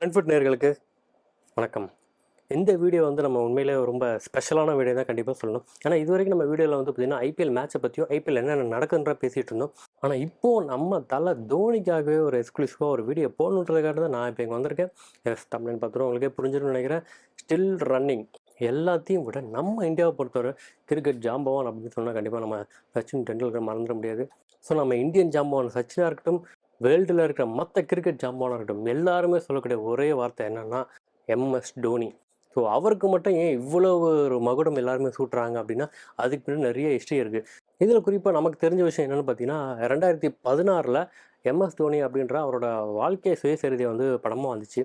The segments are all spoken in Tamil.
ஃப்ரெண்ட்ஃபுட் நேர்களுக்கு வணக்கம். இந்த வீடியோ வந்து நம்ம உண்மையிலே ரொம்ப ஸ்பெஷலான வீடியோ தான் கண்டிப்பாக சொல்லணும். ஏன்னா இது வரைக்கும் நம்ம வீடியோவில் வந்து பார்த்திங்கன்னா ஐபிஎல் மேட்சை பற்றியும் ஐபிஎல் என்னென்ன நடக்குன்ற பேசிகிட்டு இருந்தோம். ஆனால் இப்போது நம்ம தலை தோனிக்காகவே ஒரு எக்ஸ்க்ளூசிவாக ஒரு வீடியோ போடணுன்றதுக்காக தான் நான் இப்போ இங்கே வந்திருக்கேன். எஸ் தமிழ்னு பார்த்துருவோம் உங்களுக்கே புரிஞ்சிருன்னு நினைக்கிறேன். ஸ்டில் ரன்னிங் எல்லாத்தையும் விட நம்ம இந்தியாவை பொறுத்தவரை கிரிக்கெட் ஜாம்பவான் அப்படின்னு சொன்னால் கண்டிப்பாக நம்ம சச்சின் டெண்டுல்கர் மறந்துட முடியாது. ஸோ நம்ம இந்தியன் ஜாம்பவான் சச்சினாக இருக்கட்டும் வேர்ல்டில் இருக்கிற மற்ற கிரிக்கெட் ஜாம்பானாக இருக்கட்டும் எல்லாருமே சொல்லக்கூடிய ஒரே வார்த்தை என்னென்னா எம்எஸ் டோனி ஸோ அவருக்கு மட்டும் ஏன் இவ்வளவு ஒரு மகுடம் எல்லாருமே சூட்டுறாங்க அப்படின்னா அதுக்கு பின்னாடி நிறைய ஹிஸ்ட்ரி இருக்குது இதில் குறிப்பாக நமக்கு தெரிஞ்ச விஷயம் என்னென்னு பார்த்தீங்கன்னா ரெண்டாயிரத்தி பதினாறில் எம்எஸ் தோனி அப்படின்ற அவரோட வாழ்க்கை சுயசரிதை வந்து படமாக வந்துச்சு.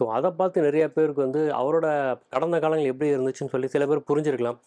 ஸோ அதை பார்த்து நிறைய பேருக்கு வந்து அவரோட கடந்த காலங்கள் எப்படி இருந்துச்சுன்னு சொல்லி சில பேர் புரிஞ்சிருக்கலாம்.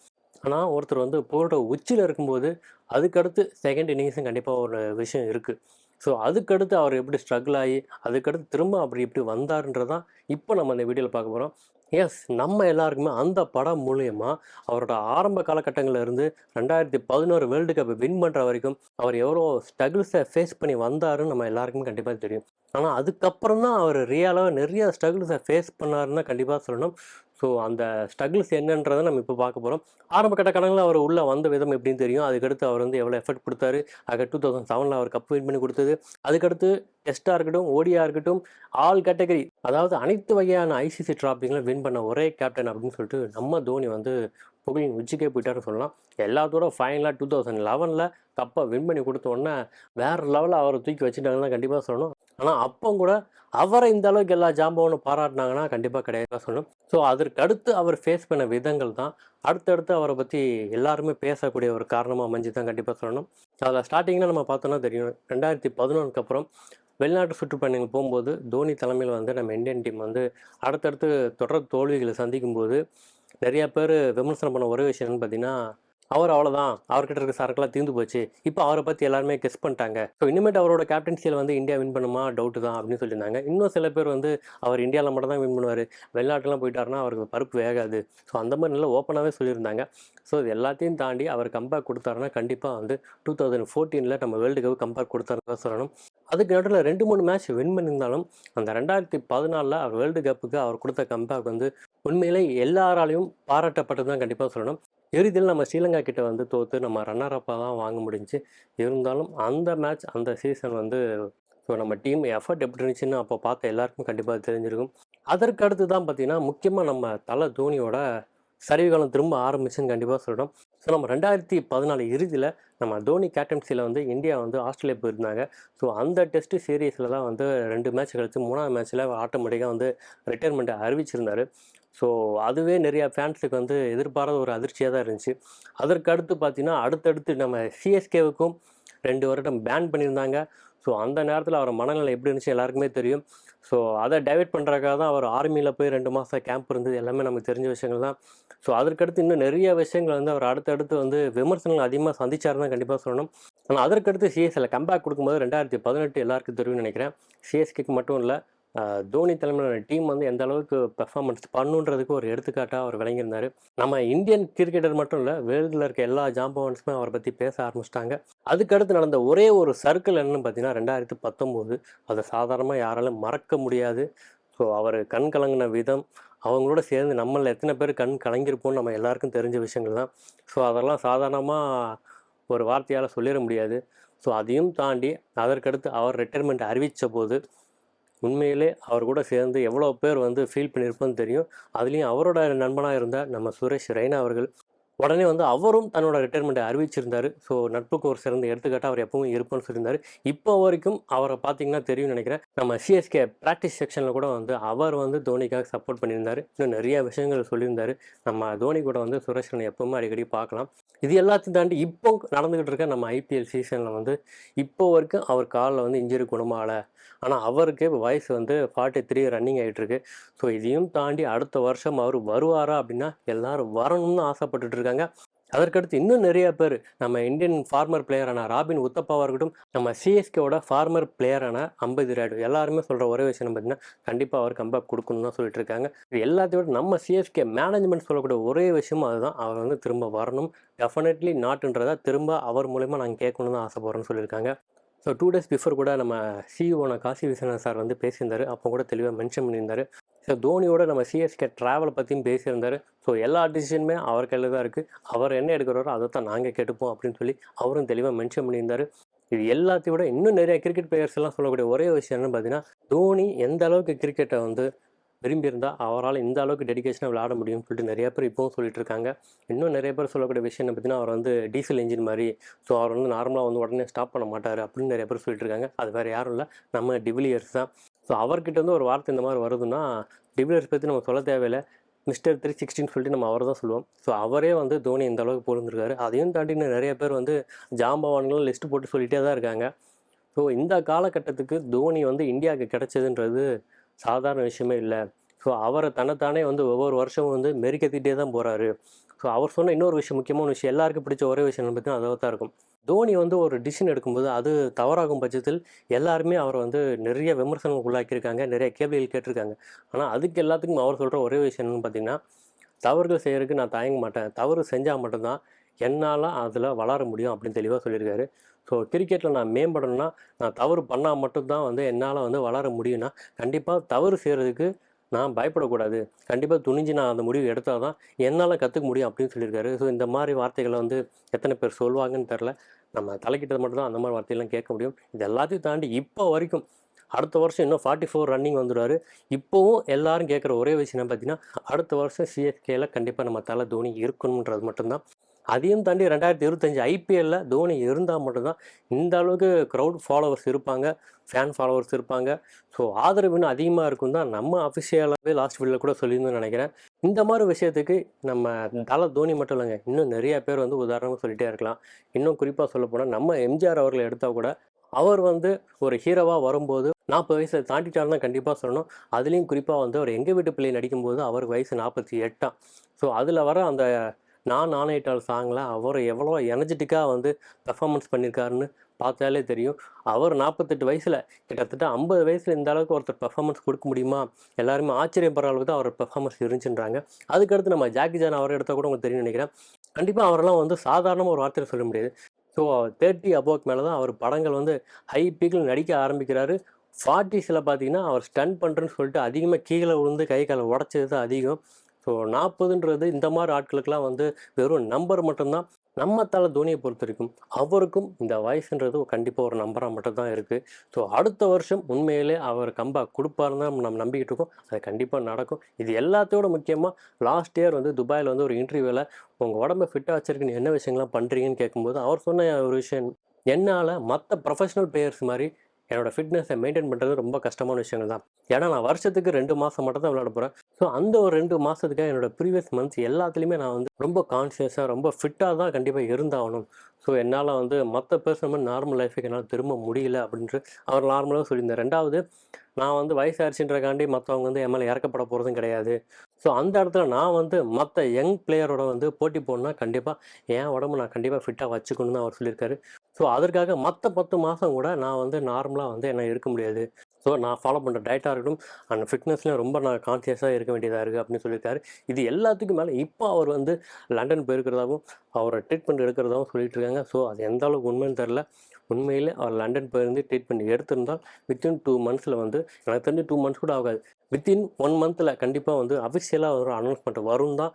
ஆனால் ஒருத்தர் வந்து போரோட உச்சியில் இருக்கும்போது அதுக்கடுத்து செகண்ட் இன்னிங்ஸும் கண்டிப்பாக ஒரு விஷயம் இருக்குது ஸோ அதுக்கடுத்து அவர் எப்படி ஸ்ட்ரகிள் ஆகி அதுக்கடுத்து திரும்ப அப்படி எப்படி வந்தாருன்றதான் இப்போ நம்ம இந்த வீடியோவில் பார்க்க போகிறோம் எஸ் நம்ம எல்லாருக்குமே அந்த படம் மூலயமா அவரோட ஆரம்ப காலகட்டங்களில் இருந்து ரெண்டாயிரத்தி பதினோரு வேர்ல்டு கப்பை வின் பண்ணுற வரைக்கும் அவர் எவ்வளோ ஸ்ட்ரகிள்ஸை ஃபேஸ் பண்ணி வந்தாருன்னு நம்ம எல்லாருக்குமே கண்டிப்பாக தெரியும். ஆனால் அதுக்கப்புறம் தான் அவர் ரியலாக நிறைய ஸ்ட்ரகிள்ஸை ஃபேஸ் பண்ணாருன்னு கண்டிப்பாக சொல்லணும். ஸோ அந்த ஸ்ட்ரகிள்ஸ் என்னன்றதை நம்ம இப்போ பார்க்க போகிறோம் ஆரம்ப கட்ட கடங்களில் அவர் உள்ளே வந்த விதம் எப்படின்னு தெரியும். அதுக்கடுத்து அவர் வந்து எவ்வளோ எஃபர்ட் கொடுத்தாரு. அதுக்கு டூ தௌசண்ட் செவனில் அவர் கப் வின் பண்ணி கொடுத்தது. அதுக்கடுத்து டெஸ்ட்டாக இருக்கட்டும் ஓடியாக இருக்கட்டும் ஆல் கேட்டகரி அதாவது அனைத்து வகையான ஐசிசி டிராபிங்களும் வின் பண்ண ஒரே கேப்டன் அப்படின்னு சொல்லிட்டு நம்ம தோனி வந்து புகழின் உச்சிக்கே போயிட்டாருன்னு சொல்லலாம். எல்லாத்தோட ஃபைனலாக டூ தௌசண்ட் லெவனில் கப்பை வின் பண்ணி கொடுத்த உடனே வேறு லெவலில் அவரை தூக்கி வச்சுட்டாங்கன்னா கண்டிப்பாக சொல்லணும். ஆனால் அப்போ கூட அவரை இந்த அளவுக்கு எல்லா ஜாம்பவனும் பாராட்டினாங்கன்னா கண்டிப்பாக கிடையாது சொல்லணும். ஸோ அதற்கு அடுத்து அவர் ஃபேஸ் பண்ண விதங்கள் தான். அடுத்தடுத்து அவரை பற்றி எல்லாருமே பேசக்கூடிய ஒரு காரணமாக அமைஞ்சு தான் கண்டிப்பாக சொல்லணும். அதில் ஸ்டார்டிங்கில் நம்ம பார்த்தோன்னா தெரியும். ரெண்டாயிரத்தி பதினொன்றுக்கு அப்புறம் வெளிநாட்டு சுற்றுப்பயணங்கள் போகும்போது தோனி தலைமையில் வந்து நம்ம இந்தியன் டீம் வந்து அடுத்தடுத்து தொடர் தோல்விகளை சந்திக்கும்போது நிறையா பேர் விமர்சனம் பண்ண ஒரே விஷயம் என்னன்னு பார்த்தீங்கன்னா அவர் அவ்வளோதான் அவர்கிட்ட இருக்க சரக்குலாம் தீர்ந்து போச்சு. இப்போ அவரை பற்றி எல்லாருமே கெஸ் பண்ணிட்டாங்க. ஸோ இனிமேட்டு அவரோட கேப்டன்சியில் வந்து இந்தியா வின் பண்ணுமா? டவுட்டு தான் அப்படின்னு சொல்லியிருந்தாங்க. இன்னும் சில பேர் வந்து அவர் இந்தியாவில் மட்டும் தான் வின் பண்ணுவார். வெளிநாட்டுலாம் போயிட்டாருன்னா அவருக்கு பருப்பு வேகாது. ஸோ அந்த மாதிரி நல்லா ஓப்பனாகவே சொல்லியிருந்தாங்க. ஸோ இது எல்லாத்தையும் தாண்டி அவர் கம்பேர் கொடுத்தாருன்னா கண்டிப்பாக வந்து டூ தௌசண்ட் ஃபோர்டீனில் நம்ம வேர்ல்டு கப் கம்பேர் கொடுத்தாருன்னு தான் சொல்லணும். அதுக்கு நடுவில் ரெண்டு மூணு மேட்ச் வின் பண்ணியிருந்தாலும் அந்த ரெண்டாயிரத்தி பதினாலில் அவர் வேர்ல்டு கப்புக்கு அவர் கொடுத்த கம்பேக் வந்து உண்மையிலே எல்லாராலையும் பாராட்டப்பட்டது தான் கண்டிப்பாக சொல்லணும். இறுதியில் நம்ம ஸ்ரீலங்கா கிட்ட வந்து தோற்று நம்ம ரன்னர் அப்பாக தான் வாங்க முடிஞ்சு. இருந்தாலும் அந்த மேட்ச் அந்த சீசன் வந்து ஸோ நம்ம டீம் எஃபர்ட் எப்படி இருந்துச்சுன்னு அப்போ பார்த்த எல்லாருக்கும் கண்டிப்பாக தெரிஞ்சிருக்கும். அதற்கு அடுத்து தான் பார்த்தீங்கன்னா முக்கியமாக நம்ம தலை தோனியோட சரிவுகாலம் திரும்ப ஆரம்பிச்சுன்னு கண்டிப்பாக சொல்கிறோம் ஸோ நம்ம ரெண்டாயிரத்தி பதினாலு இறுதியில் நம்ம தோனி கேப்டன்சியில் வந்து இந்தியா வந்து ஆஸ்திரேலியா போயிருந்தாங்க. ஸோ அந்த டெஸ்ட் சீரீஸில் தான் வந்து ரெண்டு மேட்ச் கழிச்சு மூணாவது மேட்ச்சில் ஆட்டோமேட்டிக்காக வந்து ரிட்டையர்மெண்ட்டை அறிவிச்சிருந்தார். ஸோ அதுவே நிறையா ஃபேன்ஸுக்கு வந்து எதிர்பாராத ஒரு அதிர்ச்சியாக தான் இருந்துச்சு. அதற்கு அடுத்து பார்த்தீங்கன்னா அடுத்தடுத்து நம்ம சிஎஸ்கேவுக்கும் ரெண்டு வருடம் பேன் பண்ணியிருந்தாங்க. ஸோ அந்த நேரத்தில் அவர் மனநிலை எப்படி இருந்துச்சு எல்லாருக்குமே தெரியும். ஸோ அதை டைவெர்ட் பண்ணுறக்காக தான் அவர் ஆர்மியில் போய் ரெண்டு மாதம் கேம்ப் இருந்தது. எல்லாமே நமக்கு தெரிஞ்ச விஷயங்கள் தான். ஸோ அதற்கடுத்து இன்னும் நிறைய விஷயங்கள் வந்து அவர் அடுத்தடுத்து வந்து விமர்சனங்கள் அதிகமாக சந்திச்சார் தான் கண்டிப்பாக சொல்லணும். ஆனால் அதற்கடுத்து சிஎஸ்சியில் கம்பேக் கொடுக்கும்போது ரெண்டாயிரத்தி பதினெட்டு எல்லாருக்கும் தெரியும்னு நினைக்கிறேன். சிஎஸ்கேக்கு மட்டும் இல்லை தோனி தலைமையிலான டீம் வந்து எந்த அளவுக்கு பெர்ஃபார்மன்ஸ் பண்ணுன்றதுக்கு ஒரு எடுத்துக்காட்டாக அவர் விளங்கியிருந்தார். நம்ம இந்தியன் கிரிக்கெட்டர் மட்டும் இல்லை வேர்ல்டில் இருக்க எல்லா ஜாம்பவன்ஸுமே அவரை பற்றி பேச ஆரம்பிச்சிட்டாங்க. அதுக்கடுத்து நடந்த ஒரே ஒரு சர்க்கிள் என்னன்னு பார்த்தீங்கன்னா ரெண்டாயிரத்து பத்தொம்போது. அதை சாதாரணமாக யாராலும் மறக்க முடியாது. ஸோ அவர் கண் கலங்கின விதம் அவங்களோட சேர்ந்து நம்மளில் எத்தனை பேர் கண் கலங்கியிருப்போம்னு நம்ம எல்லாருக்கும் தெரிஞ்ச விஷயங்கள் தான். ஸோ அதெல்லாம் சாதாரணமாக ஒரு வார்த்தையால் சொல்லிட முடியாது. ஸோ அதையும் தாண்டி அதற்கடுத்து அவர் ரிட்டைர்மெண்ட் அறிவித்த போது உண்மையிலே அவர் கூட சேர்ந்து எவ்வளோ பேர் வந்து ஃபீல் பண்ணியிருப்போன்னு தெரியும். அதுலேயும் அவரோட நண்பனாக இருந்த நம்ம சுரேஷ் ரெய்னா அவர்கள் உடனே வந்து அவரும் தன்னோட ரிட்டைர்மெண்ட்டை அறிவிச்சிருந்தார். ஸோ நட்புக்கு ஒரு சிறந்த எடுத்துக்காட்டாக அவர் எப்பவும் இருப்போம்னு சொல்லியிருந்தார். இப்போ வரைக்கும் அவரை பார்த்தீங்கன்னா தெரியும்னு நினைக்கிறேன். நம்ம சிஎஸ்கே ப்ராக்டிஸ் செக்ஷனில் கூட வந்து அவர் வந்து தோனிக்காக சப்போர்ட் பண்ணியிருந்தார். இன்னும் நிறைய விஷயங்கள் சொல்லியிருந்தார். நம்ம தோனி கூட வந்து சுரேஷ் ரெய்னா எப்பவுமே அடிக்கடி பார்க்கலாம். இது எல்லாத்தையும் தாண்டி இப்போ நடந்துக்கிட்டு இருக்க நம்ம ஐபிஎல் சீசனில் வந்து இப்போ வரைக்கும் அவர் காலில் வந்து இன்ஜுரி குணமாகலை. ஆனால் அவருக்கு வயசு வந்து ஃபார்ட்டி த்ரீ ரன்னிங் ஆகிட்டுருக்கு ஸோ இதையும் தாண்டி அடுத்த வருஷம் அவர் வருவாரா அப்படின்னா எல்லாரும் வரணும்னு ஆசைப்பட்டுட்டு இருக்காங்க அதற்கடுத்து இன்னும் நிறைய பேர் நம்ம இந்தியன் ஃபார்மர் பிளேயரான ராபின் உத்தப்பாவாக இருக்கட்டும் நம்ம சிஎஸ்கேவோட ஃபார்மர் பிளேயரான அம்பது ராய்டு எல்லாருமே சொல்கிற ஒரே விஷயம் பார்த்தீங்கன்னா கண்டிப்பாக அவர் கம்பேக் கொடுக்கணும்னு தான் சொல்லிட்டு இருக்காங்க. இது எல்லாத்தையும் விட நம்ம சிஎஸ்கே மேனேஜ்மெண்ட் சொல்லக்கூடிய ஒரே விஷயமும் அதுதான். அவர் வந்து திரும்ப வரணும். டெஃபினெட்லி நாட்டுன்றதை திரும்ப அவர் மூலயமா நாங்கள் கேட்கணும்னு தான் ஆசைப்படுறோன்னு சொல்லியிருக்காங்க. ஸோ டூ டேஸ் பிஃபோர் கூட நம்ம சிஇஓன காசி விஸ்வநாத் சார் வந்து பேசியிருந்தார். அப்போ கூட தெளிவாக மென்ஷன் பண்ணியிருந்தார். ஸோ தோனியோட நம்ம சிஎஸ்கே ட்ராவலை பற்றியும் பேசியிருந்தார். ஸோ எல்லா டிசிஷனுமே அவர் கையில் தான் இருக்குது அவர் என்ன எடுக்கிறாரோ அதை தான் நாங்கள் கேட்டுப்போம் அப்படின்னு சொல்லி அவரும் தெளிவாக மென்ஷன் பண்ணியிருந்தார். இது எல்லாத்தையும் விட இன்னும் நிறைய கிரிக்கெட் பிளேயர்ஸ் எல்லாம் சொல்லக்கூடிய ஒரே விஷயம் என்னன்னு பார்த்தீங்கன்னா தோனி எந்த அளவுக்கு கிரிக்கெட்டை வந்து விரும்பியிருந்தால் அவரால் இந்த அளவுக்கு டெடிகேஷனாக விளையாட முடியும்னு சொல்லிட்டு நிறைய பேர் இப்போவும் சொல்லிட்டு இருக்காங்க. இன்னும் நிறைய பேர் சொல்லக்கூடிய விஷயம் என்ன பார்த்தீங்கன்னா அவர் வந்து டீசல் இன்ஜின் மாதிரி ஸோ அவர் வந்து நார்மலாக வந்து உடனே ஸ்டாப் பண்ண மாட்டார் அப்படின்னு நிறைய பேர் சொல்லிட்டு இருக்காங்க. அது வேறு யாரும் இல்லை. நம்ம டிவிலியர்ஸ் தான். ஸோ அவர்கிட்ட வந்து ஒரு வார்த்தை இந்த மாதிரி வருதுன்னா டிவிலியர்ஸ் பற்றி நம்ம சொல்ல தேவையில்லை. மிஸ்டர் த்ரீ சிக்ஸ்டின்னு சொல்லிட்டு நம்ம அவர் தான் சொல்லுவோம். ஸோ அவரே வந்து தோனி இந்த அளவுக்கு பொருந்திருக்காரு அதையும் தாண்டி நிறைய பேர் வந்து ஜாம்பவான்களும் லிஸ்ட் போட்டு சொல்லிகிட்டே தான் இருக்காங்க. ஸோ இந்த காலகட்டத்துக்கு தோனி வந்து இந்தியாவுக்கு கிடைச்சதுன்றது சாதாரண விஷயமே இல்லை. ஸோ அவரை தன்னைத்தானே வந்து ஒவ்வொரு வருஷமும் வந்து மெருக்கத்திட்டே தான் போகிறாரு ஸோ அவர் சொன்ன இன்னொரு விஷயம் முக்கியமான விஷயம் எல்லாருக்கும் பிடிச்ச ஒரே விஷயம் பார்த்தீங்கன்னா அதாக தான் இருக்கும். தோனி வந்து ஒரு டிசிஷன் எடுக்கும்போது அது தவறாகும் பட்சத்தில் எல்லாருமே அவரை வந்து நிறைய விமர்சனங்கள் உள்ளாக்கியிருக்காங்க நிறைய கேள்விகள் கேட்டிருக்காங்க. ஆனால் அதுக்கு எல்லாத்துக்கும் அவர் சொல்கிற ஒரே விஷயம் என்னன்னு பார்த்தீங்கன்னா தவறுகள் செய்கிறதுக்கு நான் தயங்க மாட்டேன். தவறு செஞ்சால் மட்டும்தான் என்னால் அதில் வளர முடியும் அப்படின்னு தெளிவாக சொல்லியிருக்காரு. ஸோ கிரிக்கெட்டில் நான் மேம்படணும்னா நான் தவறு பண்ணால் மட்டும்தான் வந்து என்னால் வந்து வளர முடியும்னா கண்டிப்பாக தவறு செய்கிறதுக்கு நான் பயப்படக்கூடாது. கண்டிப்பாக துணிஞ்சு நான் அந்த முடிவு எடுத்தால் தான் என்னால் கற்றுக்க முடியும் அப்படின்னு சொல்லியிருக்காரு. ஸோ இந்த மாதிரி வார்த்தைகளை வந்து எத்தனை பேர் சொல்லுவாங்கன்னு தெரில நம்ம தலைக்கிட்டது மட்டும் தான் அந்த மாதிரி வார்த்தையெல்லாம் கேட்க முடியும். இது எல்லாத்தையும் தாண்டி இப்போ வரைக்கும் அடுத்த வருஷம் இன்னும் ஃபார்ட்டி ஃபோர் ரன்னிங் வந்துடுவார். இப்போவும் எல்லாரும் கேட்குற ஒரே விஷயம் என்ன பார்த்தீங்கன்னா அடுத்த வருஷம் சிஎஸ்கேல கண்டிப்பாக நம்ம தலை தோனி இருக்கணுன்றது மட்டும்தான். அதையும் தாண்டி ரெண்டாயிரத்தி இருபத்தஞ்சி ஐபிஎல்ல தோனி இருந்தால் மட்டும்தான் இந்த அளவுக்கு க்ரௌட் ஃபாலோவர்ஸ் இருப்பாங்க ஃபேன் ஃபாலோவர்ஸ் இருப்பாங்க. ஸோ ஆதரவு இன்னும் அதிகமாக இருக்கும் தான் நம்ம அஃபிஷியலாகவே லாஸ்ட் வீடியோவில் கூட சொல்லியிருந்தோம்னு நினைக்கிறேன். இந்த மாதிரி விஷயத்துக்கு நம்ம தலை தோனி மட்டும் இல்லைங்க இன்னும் நிறைய பேர் வந்து உதாரணமாக சொல்லிகிட்டே இருக்கலாம். இன்னும் குறிப்பாக சொல்ல போனால் நம்ம எம்ஜிஆர் அவர்களை எடுத்தால் கூட அவர் வந்து ஒரு ஹீரோவாக வரும்போது நாற்பது வயசை தாண்டிட்டாருன்னா கண்டிப்பாக சொல்லணும். அதுலேயும் குறிப்பாக வந்து அவர் எங்கள் வீட்டு பிள்ளை நடிக்கும்போது அவருக்கு வயசு நாற்பத்தி எட்டாம் ஸோ அதில் வர அந்த நான் ஆணையிட்டால் சாங்கில் அவர் எவ்வளோ எனர்ஜெட்டிக்காக வந்து பெர்ஃபார்மன்ஸ் பண்ணியிருக்காருன்னு பார்த்தாலே தெரியும். அவர் நாற்பத்தெட்டு வயசில் கிட்டத்தட்ட ஐம்பது வயசில் இந்த அளவுக்கு ஒருத்தர் பெர்ஃபார்மன்ஸ் கொடுக்க முடியுமா? எல்லாருமே ஆச்சரியப்படுற அளவுக்கு தான் அவர் பெர்ஃபார்மன்ஸ் இருந்துச்சுன்றாங்க. அதுக்கடுத்து நம்ம ஜாக்கி ஜான் அவரை எடுத்தால் கூட உங்களுக்கு தெரியும் நினைக்கிறேன். கண்டிப்பாக அவரெல்லாம் வந்து சாதாரணமாக ஒரு வார்த்தையில் சொல்ல முடியாது. ஸோ தேர்ட்டி அபோக் மேலே தான் அவர் படங்கள் வந்து ஹை பீக்கில் நடிக்க ஆரம்பிக்கிறாரு. ஃபார்ட்டிஸில் பார்த்தீங்கன்னா அவர் ஸ்டன் பண்ணுறேன்னு சொல்லிட்டு அதிகமாக கீழே விழுந்து கை காலை உடச்சது தான் அதிகம். ஸோ நாற்பதுன்றது இந்த மாதிரி ஆட்களுக்கெல்லாம் வந்து வெறும் நம்பர் மட்டும்தான். நம்ம தலை தோனியை பொறுத்த வரைக்கும் அவருக்கும் இந்த வயசுன்றது கண்டிப்பாக ஒரு நம்பராக மட்டும்தான் இருக்குது ஸோ அடுத்த வருஷம் உண்மையிலே அவர் கம்பா கொடுப்பாருன்னு தான் நம்ம நம்பிக்கிட்டு இருக்கோம். அது கண்டிப்பாக நடக்கும். இது எல்லாத்தோட முக்கியமாக லாஸ்ட் இயர் வந்து துபாயில் வந்து ஒரு இன்டர்வியூவில் உங்கள் உடம்பை ஃபிட்டாக வச்சிருக்குன்னு என்ன விஷயங்கள்லாம் பண்ணுறீங்கன்னு கேட்கும்போது அவர் சொன்ன ஒரு விஷயம் என்னால் மற்ற ப்ரொஃபஷனல் பிளேயர்ஸ் மாதிரி என்னோடய ஃபிட்னஸை மெயின்டைன் பண்ணுறது ரொம்ப கஷ்டமான விஷயங்கள் தான். ஏன்னா நான் வருஷத்துக்கு ரெண்டு மாதம் மட்டும் தான் விளையாட போகிறேன் ஸோ அந்த ஒரு ரெண்டு மாதத்துக்காக என்னோடய ப்ரீவியஸ் மந்த்ஸ் எல்லாத்துலேயுமே நான் வந்து ரொம்ப கான்ஷியஸாக ரொம்ப ஃபிட்டாக தான் கண்டிப்பாக இருந்தாகணும். ஸோ என்னால் வந்து மற்ற பர்சன் மாதிரி நார்மல் லைஃபுக்கு என்னால் திரும்ப முடியல அப்படின்ட்டு அவர் நார்மலாக சொல்லியிருந்தார். ரெண்டாவது நான் வந்து வயசாயிருச்சுன்றக்காண்டி மற்றவங்க வந்து என் மேலே இறக்கப்பட போகிறதும் கிடையாது. ஸோ அந்த இடத்துல நான் வந்து மற்ற யங் பிளேயரோட வந்து போட்டி போடணும்னா கண்டிப்பாக என் உடம்பு நான் கண்டிப்பாக ஃபிட்டாக வச்சுக்கணும்னு தான் அவர் சொல்லியிருக்காரு. ஸோ அதற்காக மற்ற பத்து மாதம் கூட நான் வந்து நார்மலாக வந்து என்ன இருக்க முடியாது. ஸோ நான் ஃபாலோ பண்ணுற டயட்டாக இருக்கட்டும் அண்ட் ஃபிட்னஸ்லையும் ரொம்ப நான் கான்சியஸாக இருக்க வேண்டியதாக இருக்குது அப்படின்னு சொல்லியிருக்காரு. இது எல்லாத்துக்கும் மேலே இப்போ அவர் வந்து லண்டன் போயிருக்கிறதாகவும் அவரை ட்ரீட்மெண்ட் எடுக்கிறதாகவும் சொல்லிட்டு இருக்காங்க. ஸோ அது எந்த அளவுக்கு உண்மைன்னு தெரில உண்மையில் அவர் லண்டன் போயிருந்து ட்ரீட்மெண்ட் எடுத்திருந்தால் வித்தின் டூ மந்த்ஸில் வந்து எனக்கு தெரிஞ்சு டூ மந்த்ஸ் கூட ஆகாது. வித்தின் ஒன் மந்தில் கண்டிப்பாக வந்து அஃபிஷியலாக ஒரு அனௌன்ஸ்மெண்ட் வரும் தான்.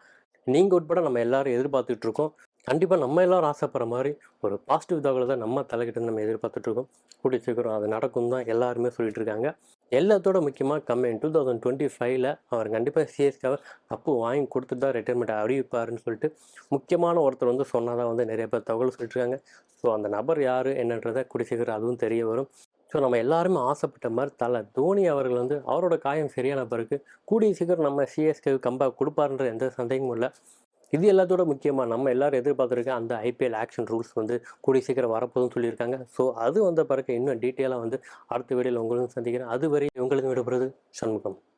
நீங்கள் உட்பட நம்ம எல்லோரும் எதிர்பார்த்துட்ருக்கோம் கண்டிப்பாக நம்ம எல்லோரும் ஆசைப்படுற மாதிரி ஒரு பாசிட்டிவ் தகவலை தான் நம்ம தலைக்கிட்ட நம்ம எதிர்பார்த்துட்ருக்கோம். கூடிய சீக்கிரம் அது நடக்கும் தான் எல்லாருமே சொல்லிட்டு இருக்காங்க எல்லாத்தோட முக்கியமாக கம்மிங் டூ தௌசண்ட் டுவெண்ட்டி ஃபைவ்ல அவர் கண்டிப்பாக சிஎஸ்காவை கப்பு வாங்கி கொடுத்துட்டு தான் ரிட்டைர்மெண்ட் அறிவிப்பாருன்னு சொல்லிட்டு முக்கியமான ஒருத்தர் வந்து சொன்னதாக வந்து நிறைய பேர் தகவல் சொல்லிட்டு இருக்காங்க ஸோ அந்த நபர் யார் என்னன்றதை கூடிய சீக்கிரம் அதுவும் தெரிய வரும். ஸோ நம்ம எல்லாருமே ஆசைப்பட்ட மாதிரி தலை தோனி அவர்கள் வந்து அவரோட காயம் சரியான பிறகு கூடிய சீக்கிரம் நம்ம சிஎஸ்கே கம்பேக் கொடுப்பாருன்ற எந்த சந்தேகமும் இல்லை. இது எல்லாத்தோட முக்கியமாக நம்ம எல்லாரும் எதிர்பார்த்துருக்க அந்த ஐபிஎல் ஆக்ஷன் ரூல்ஸ் வந்து கூடிய சீக்கிரம் வரப்போதுன்னு சொல்லியிருக்காங்க. ஸோ அது வந்த பிறகு இன்னும் டீட்டெயிலாக வந்து அடுத்த வீடியோவில் உங்களும் சந்திக்கிறேன். அதுவரை உங்களுக்கு விடுபடுறது சண்முகம்.